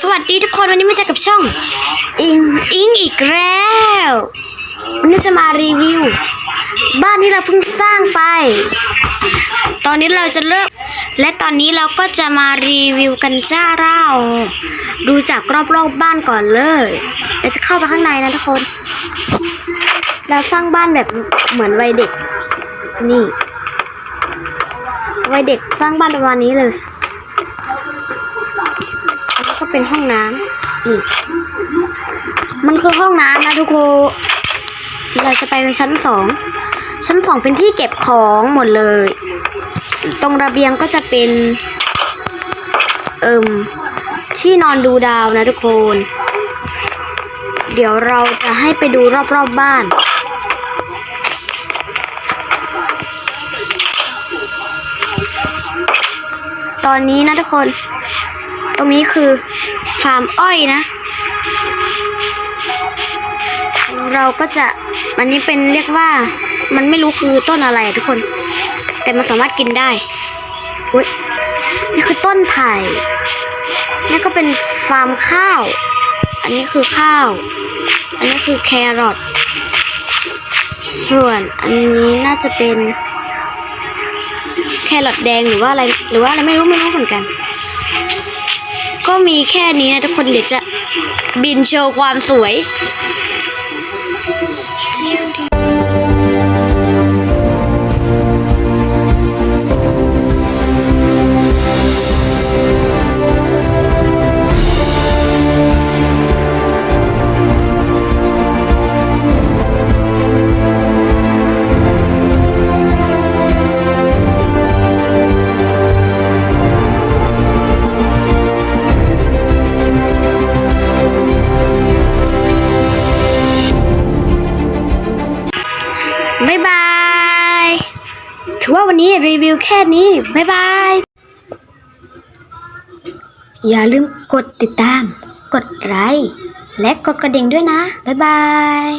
สวัสดีทุกคนวันนี้มาเจอกับช่อง อิงอิงอีกแล้ววันนี้จะมารีวิว บ้านที่เราเพิ่งสร้างไป ตอนนี้เราจะเลิกและตอนนี้เราก็จะมารีวิวกันจ้าเล่า ดูจากรอบๆบบ้านก่อนเลยเราจะเข้าไปข้างในนะทุกคน เราสร้างบ้านแบบเหมือนวัยเด็ก นี่วัยเด็กสร้างบ้านประมาณนี้เลย เป็นห้องน้ำนี่มันคือห้องน้ำนะทุกคนเราจะไปกันชั้นสองชั้นสองเป็นที่เก็บของหมดเลย ตรงระเบียงก็จะเป็น เอิมที่นอนดูดาวนะทุกคน เดี๋ยวเราจะให้ไปดูรอบๆบบ้านตอนนี้นะทุกคน รงนี้คือฟาร์มอ้อยนะ เราก็จะอันนี้เป็นเรียกว่ามันไม่รู้คือต้นอะไรทุกคน แต่มันสามารถกินได้อุ้ยนี่คือต้นไผ่นี่ก็เป็นฟาร์มข้าว อันนี้คือข้าว อันนี้คือแครอทส่วนอันนี้น่าจะเป็นแครอทแดงหรือว่าอะไรหรือว่าอะไรไม่รู้ไม่รู้เหมือนกัน ก็มีแค่นี้นะทุกคนเดี๋ยวจะบินโชว์ความสวย บ๊ายบาย ถือว่าวันนี้รีวิวแค่นี้ บ๊ายบาย อย่าลืมกดติดตาม กดไลค์ และกดกระดิ่งด้วยนะ บ๊ายบาย